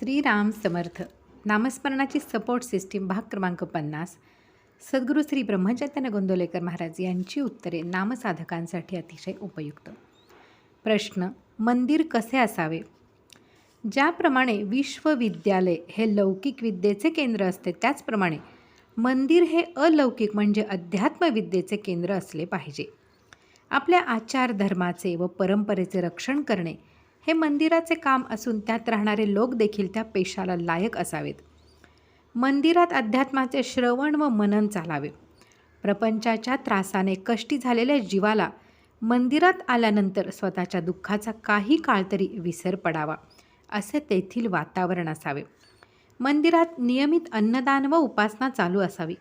श्रीराम समर्थ नामस्मरणाची support system भाग क्रमांक पन्नास. सद्गुरू श्री ब्रह्मचैतन्य गोंदोलेकर महाराज यांची उत्तरे नामसाधकांसाठी अतिशय उपयुक्त. प्रश्न मंदिर कसे असावे? ज्याप्रमाणे विश्वविद्यालय हे लौकिक विद्येचे केंद्र असते त्याचप्रमाणे मंदिर हे अलौकिक म्हणजे अध्यात्मविद्येचे केंद्र असले पाहिजे. आपल्या आचार धर्माचे व परंपरेचे रक्षण करणे हे मंदिराचे काम असून त्यात राहणारे लोक देखील त्या पेशाला लायक असावेत. मंदिरात अध्यात्माचे श्रवण व मनन चालावे. प्रपंचाच्या त्रासाने कष्टी झालेल्या जीवाला मंदिरात आल्यानंतर स्वतःच्या दुःखाचा काही काळ तरी विसर पडावा असे तेथील वातावरण असावे. मंदिरात नियमित अन्नदान व उपासना चालू असावी.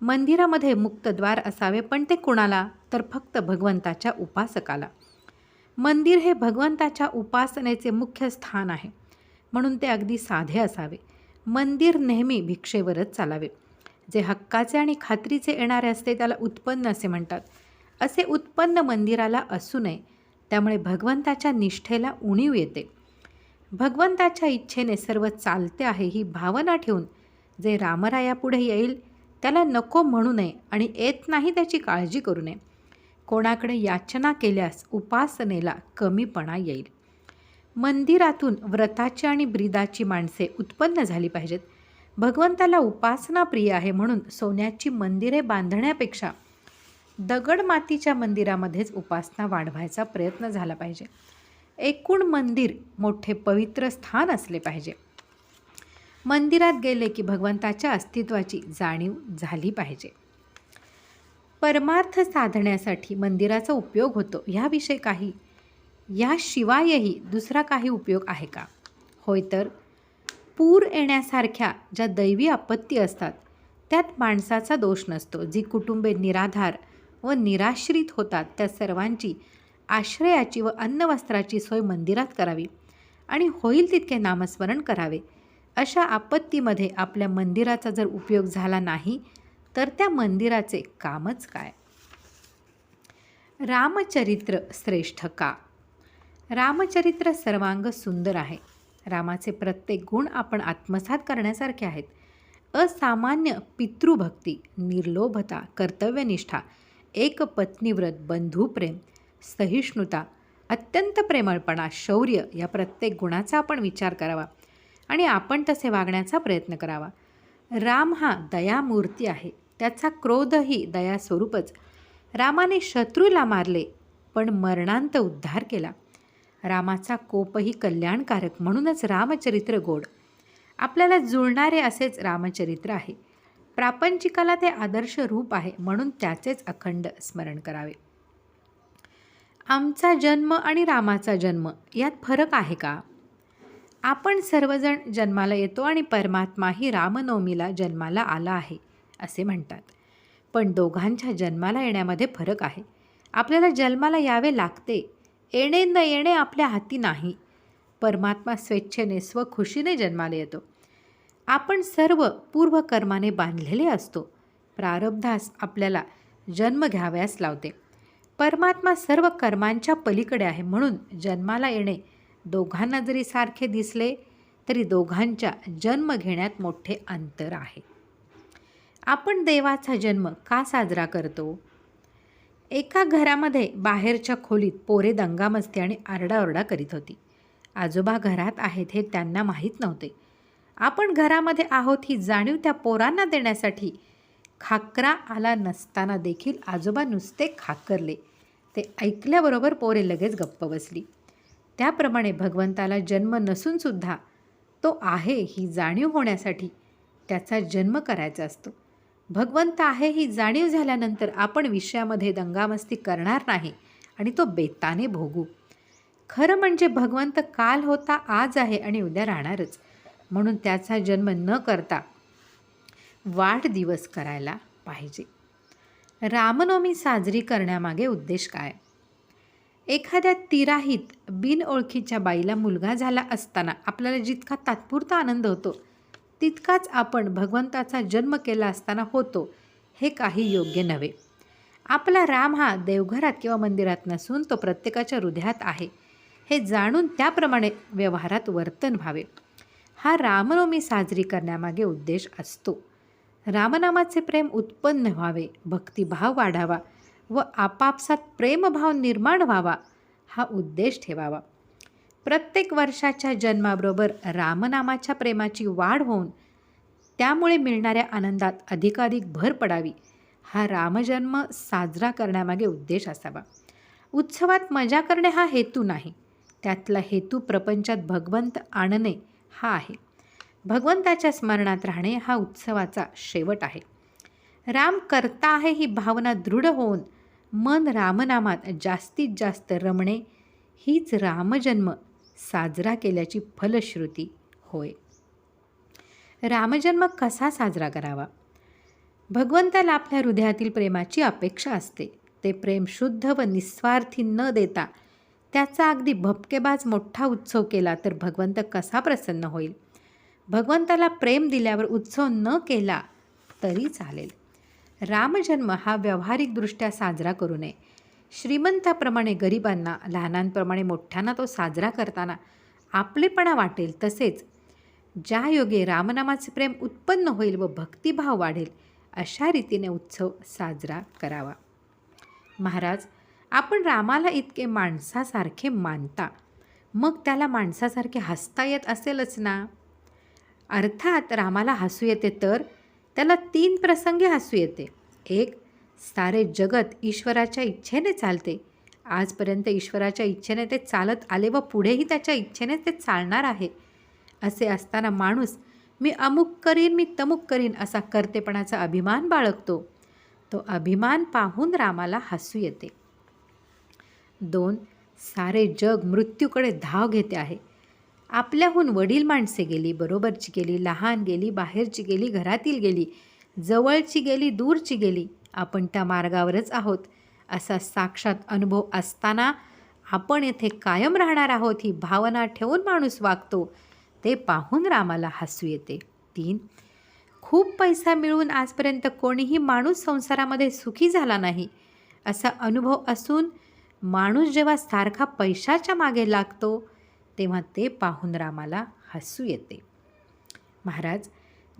मंदिरामध्ये मुक्तद्वार असावे पण ते कुणाला? तर फक्त भगवंताच्या उपासकाला. मंदिर हे भगवंताच्या उपासनेचे मुख्य स्थान आहे. म्हणून ते अगदी साधे असावे. मंदिर नेहमी भिक्षेवरच चालावे. जे हक्काचे आणि खात्रीचे येणारे असते त्याला उत्पन्न असे म्हणतात. असे उत्पन्न मंदिराला असू नये. त्यामुळे भगवंताच्या निष्ठेला उणीव येते. भगवंताच्या इच्छेने सर्व चालते आहे ही भावना ठेवून जे रामरायापुढे येईल त्याला नको म्हणू नये आणि येत नाही त्याची काळजी करू नये. कोणाकडे याचना केल्यास उपासनेला कमीपणा येईल. मंदिरातून व्रताची आणि ब्रिदाची माणसे उत्पन्न झाली पाहिजेत. भगवंताला उपासना प्रिय आहे म्हणून सोन्याची मंदिरे बांधण्यापेक्षा दगड मातीच्या मंदिरामध्येच उपासना वाढवायचा प्रयत्न झाला पाहिजे. एकूण मंदिर मोठे पवित्र स्थान असले पाहिजे. मंदिरात गेले की भगवंताच्या अस्तित्वाची जाणीव झाली पाहिजे. परमार्थ साधण्यासाठी मंदिराचा उपयोग होतो ह्याविषयी काही. याशिवायही दुसरा काही उपयोग आहे का? होय तर पूर येण्यासारख्या ज्या दैवी आपत्ती असतात त्यात माणसाचा दोष नसतो. जी कुटुंबे निराधार व निराश्रित होतात त्या सर्वांची आश्रयाची व अन्नवस्त्राची सोय मंदिरात करावी आणि होईल तितके नामस्मरण करावे. अशा आपत्तीमध्ये आपल्या मंदिराचा जर उपयोग झाला नाही तर त्या मंदिराचे कामच काय? रामचरित्र श्रेष्ठ का? रामचरित्र सर्वांग सुंदर आहे. रामाचे प्रत्येक गुण आपण आत्मसात करण्यासारखे आहेत. असामान्य पितृभक्ती निर्लोभता कर्तव्यनिष्ठा एक पत्नीव्रत बंधुप्रेम सहिष्णुता अत्यंत प्रेमळपणा शौर्य या प्रत्येक गुणाचा आपण विचार करावा आणि आपण तसे वागण्याचा प्रयत्न करावा. राम हा दयामूर्ती आहे. त्याचा क्रोधही दयास्वरूपच. रामाने शत्रूला मारले पण मरणांत उद्धार केला. रामाचा कोपही कल्याणकारक म्हणूनच रामचरित्र गोड. आपल्याला जुळणारे असेच रामचरित्र आहे. प्रापंचिकाला ते आदर्श रूप आहे म्हणून त्याचेच अखंड स्मरण करावे. आमचा जन्म आणि रामाचा जन्म यात फरक आहे का? आपण सर्वजण जन्माला येतो आणि परमात्माही रामनवमीला जन्माला आला आहे. असे म्हणतात. पण दोघांच्या जन्माला येण्यामध्ये फरक आहे. आपल्याला जन्माला यावे लागते. येणे न येणे आपल्या हाती नाही. परमात्मा स्वेच्छेने स्वखुशीने जन्माला येतो. आपण सर्व पूर्वकर्माने बांधलेले असतो. प्रारब्धास आपल्याला जन्म घ्याव्यास लावते. परमात्मा सर्व कर्मांच्या पलीकडे आहे म्हणून जन्माला येणे दोघांना जरी सारखे दिसले तरी दोघांच्या जन्म घेण्यात मोठे अंतर आहे. आपण देवाचा जन्म का साजरा करतो? एका घरामध्ये बाहेरच्या खोलीत पोरे दंगामस्ती आणि आरडाओरडा करीत होती. आजोबा घरात आहेत हे त्यांना माहीत नव्हते. आपण घरामध्ये आहोत ही जाणीव त्या पोरांना देण्यासाठी खाकरा आला नसताना देखील आजोबा नुसते खाकरले. ते ऐकल्याबरोबर पोरे लगेच गप्प बसली. त्याप्रमाणे भगवंताला जन्म नसूनसुद्धा तो आहे ही जाणीव होण्यासाठी त्याचा जन्म करायचा असतो. भगवंत आहे ही जाणीव झाल्यानंतर आपण विषयामध्ये दंगामस्ती करणार नाही आणि तो बेताने भोगू. खरं म्हणजे भगवंत काल होता आज आहे आणि उद्या राहणारच. म्हणून त्याचा जन्म न करता वाढदिवस करायला पाहिजे. रामनवमी साजरी करण्यामागे उद्देश काय? एखाद्या तिराहीत बिनओळखीच्या बाईला मुलगा झाला असताना आपल्याला जितका तात्पुरता आनंद होतो तितकाच आपण भगवंताचा जन्म केला असताना होतो हे काही योग्य नव्हे. आपला राम हा देवघरात किंवा मंदिरात नसून तो प्रत्येकाच्या हृदयात आहे. हे जाणून त्याप्रमाणे व्यवहारात वर्तन व्हावे. हा रामनवमी साजरी करण्यामागे उद्देश असतो. रामनामाचे प्रेम उत्पन्न व्हावे भक्तिभाव वाढावा व आपापसात प्रेमभाव निर्माण व्हावा हा उद्देश ठेवावा. प्रत्येक वर्षाच्या जन्माबरोबर रामनामाच्या प्रेमाची वाढ होऊन त्यामुळे मिळणाऱ्या आनंदात अधिकाधिक भर पडावी. हा रामजन्म साजरा करण्यामागे उद्देश असावा. उत्सवात मजा करणे हा हेतू नाही. त्यातला हेतू प्रपंचात भगवंत आणणे हा आहे. भगवंताच्या स्मरणात राहणे हा उत्सवाचा शेवट आहे. राम करता आहे ही भावना दृढ होऊन मन रामनामात जास्तीत जास्त रमणे हीच रामजन्म साजरा केल्याची फलश्रुती होय. रामजन्म कसा साजरा करावा? भगवंताला आपल्या हृदयातील प्रेमाची अपेक्षा असते. ते प्रेम शुद्ध व निस्वार्थी न देता त्याचा अगदी भपकेबाज मोठा उत्सव केला तर भगवंत कसा प्रसन्न होईल? भगवंताला प्रेम दिल्यावर उत्सव न केला तरी चालेल. रामजन्म हा व्यावहारिकदृष्ट्या साजरा करू नये. श्रीमंताप्रमाणे गरिबांना लहानांप्रमाणे मोठ्यांना तो साजरा करताना आपलेपणा वाटेल तसेच ज्या योगे रामनामाचे प्रेम उत्पन्न होईल व भक्तिभाव वाढेल अशा रीतीने उत्सव साजरा करावा. महाराज आपण रामाला इतके माणसासारखे मानता मग त्याला माणसासारखे हसता येत असेलच ना? अर्थात रामाला हसू येते तर त्याला तीन प्रसंगी हसू येते. एक सारे जगत ईश्वराच्या इच्छेने चालते. आजपर्यंत ईश्वराच्या इच्छेने ते चालत आले व पुढेही त्याच्या इच्छेने ते चालणार आहे. असे असताना माणूस मी अमुक करीन मी तमुक करीन असा कर्तेपणाचा अभिमान बाळगतो. तो अभिमान पाहून रामाला हसू येते. दोन सारे जग मृत्यूकडे धाव घेते आहे. आपल्याहून वडील माणसे गेली बरोबरची गेली लहान गेली बाहेरची गेली घरातील गेली जवळची गेली दूरची गेली. आपण त्या मार्गावरच आहोत. असा साक्षात अनुभव असताना आपण येथे कायम राहणार आहोत ही भावना ठेवून माणूस वागतो. ते पाहून रामाला हसू येते. तीन खूप पैसा मिळून आजपर्यंत कोणीही माणूस संसारामध्ये सुखी झाला नाही. असा अनुभव असून माणूस जेव्हा सारखा पैशाच्या मागे लागतो तेव्हा ते पाहून रामाला हसू येते. महाराज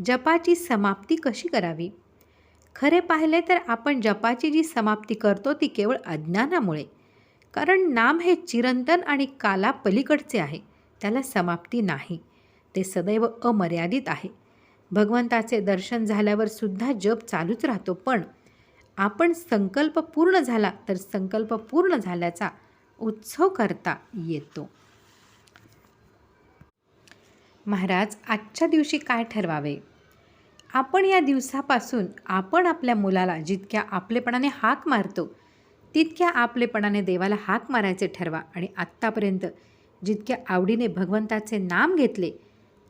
जपाची समाप्ती कशी करावी? खरे पाहिले तर आपण जपाची जी समाप्ती करतो ती केवळ अज्ञानामुळे. कारण नाम हे चिरंतन आणि काला पलीकडचे आहे. त्याला समाप्ती नाही. ते सदैव अमर्यादित आहे. भगवंताचे दर्शन झाल्यावर सुद्धा जप चालूच राहतो. पण आपण संकल्प पूर्ण झाला तर संकल्प पूर्ण झाल्याचा उत्सव करता येतो. महाराज आजच्या दिवशी काय ठरवावे? आपण या दिवसापासून आपण आपल्या मुलाला जितक्या आपलेपणाने हाक मारतो तितक्या आपलेपणाने देवाला हाक मारायचे ठरवा आणि आत्तापर्यंत जितक्या आवडीने भगवंताचे नाम घेतले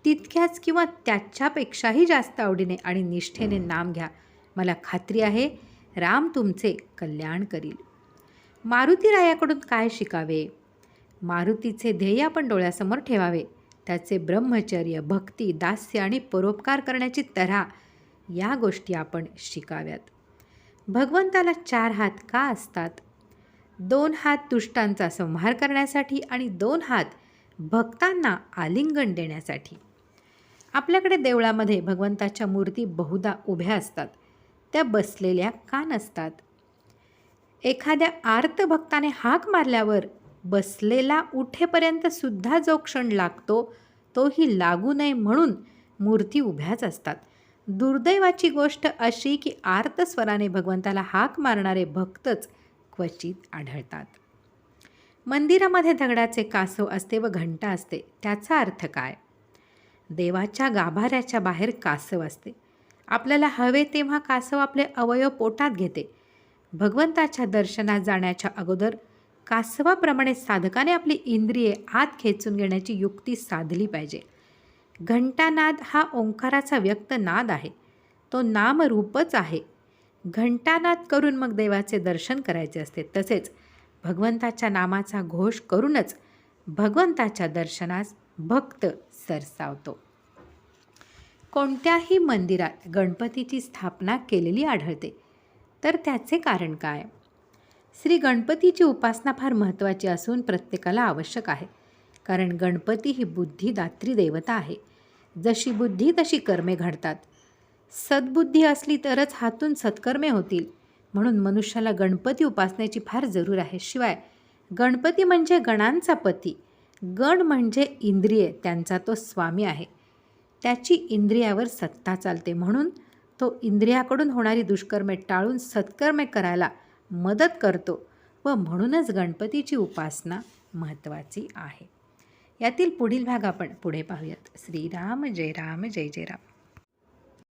तितक्याच किंवा त्याच्यापेक्षाही जास्त आवडीने आणि निष्ठेने नाम घ्या. मला खात्री आहे राम तुमचे कल्याण करील. मारुती रायाकडून काय शिकावे? मारुतीचे ध्येय आपण डोळ्यासमोर ठेवावे. त्याचे ब्रह्मचर्य भक्ती दास्य आणि परोपकार करण्याची तऱ्हा या गोष्टी आपण शिकाव्यात. भगवंताला चार हात का असतात? दोन हात दुष्टांचा संहार करण्यासाठी आणि दोन हात भक्तांना आलिंगन देण्यासाठी. आपल्याकडे देवळामध्ये भगवंताच्या मूर्ती बहुधा उभ्या असतात. त्या बसलेल्या का नसतात? एखाद्या आर्त भक्ताने हाक मारल्यावर बसलेला उठेपर्यंत सुद्धा जो क्षण लागतो तोही लागू नये म्हणून मूर्ती उभ्याच असतात. दुर्दैवाची गोष्ट अशी की आर्त स्वराने भगवंताला हाक मारणारे भक्तच क्वचित आढळतात. मंदिरामध्ये दगडाचे कासव असते व घंटा असते त्याचा अर्थ काय? देवाच्या गाभाऱ्याच्या बाहेर कासव असते. आपल्याला हवे तेव्हा कासव आपले अवयव पोटात घेते. भगवंताच्या दर्शनात जाण्याच्या अगोदर कासवाप्रमाणे साधकाने आपली इंद्रिये आत खेचून घेण्याची युक्ती साधली पाहिजे. घंटानाद हा ओंकाराचा व्यक्त नाद आहे. तो नामरूपच आहे. घंटानाद करून मग देवाचे दर्शन करायचे असते. तसेच भगवंताच्या नामाचा घोष करूनच भगवंताच्या दर्शनास भक्त सरसावतो. कोणत्याही मंदिरात गणपतीची स्थापना केलेली आढळते. तर त्याचे कारण काय? श्री गणपतीची उपासना फार महत्त्वाची असून प्रत्येकाला आवश्यक आहे. कारण गणपती ही बुद्धिदात्री देवता आहे. जशी बुद्धी तशी कर्मे घडतात. सद्बुद्धी असली तरच हातून सत्कर्मे होतील. म्हणून मनुष्याला गणपती उपासण्याची फार जरूर आहे. शिवाय गणपती म्हणजे गणांचा पती. गण म्हणजे इंद्रिये. त्यांचा तो स्वामी आहे. त्याची इंद्रियावर सत्ता चालते. म्हणून तो इंद्रियाकडून होणारी दुष्कर्मे टाळून सत्कर्मे करायला मदत करतो व म्हणूनच गणपतीची उपासना महत्त्वाची आहे. यातील पुढील भाग आपण पुढे पाहूयात. श्रीराम जय राम जय जय राम.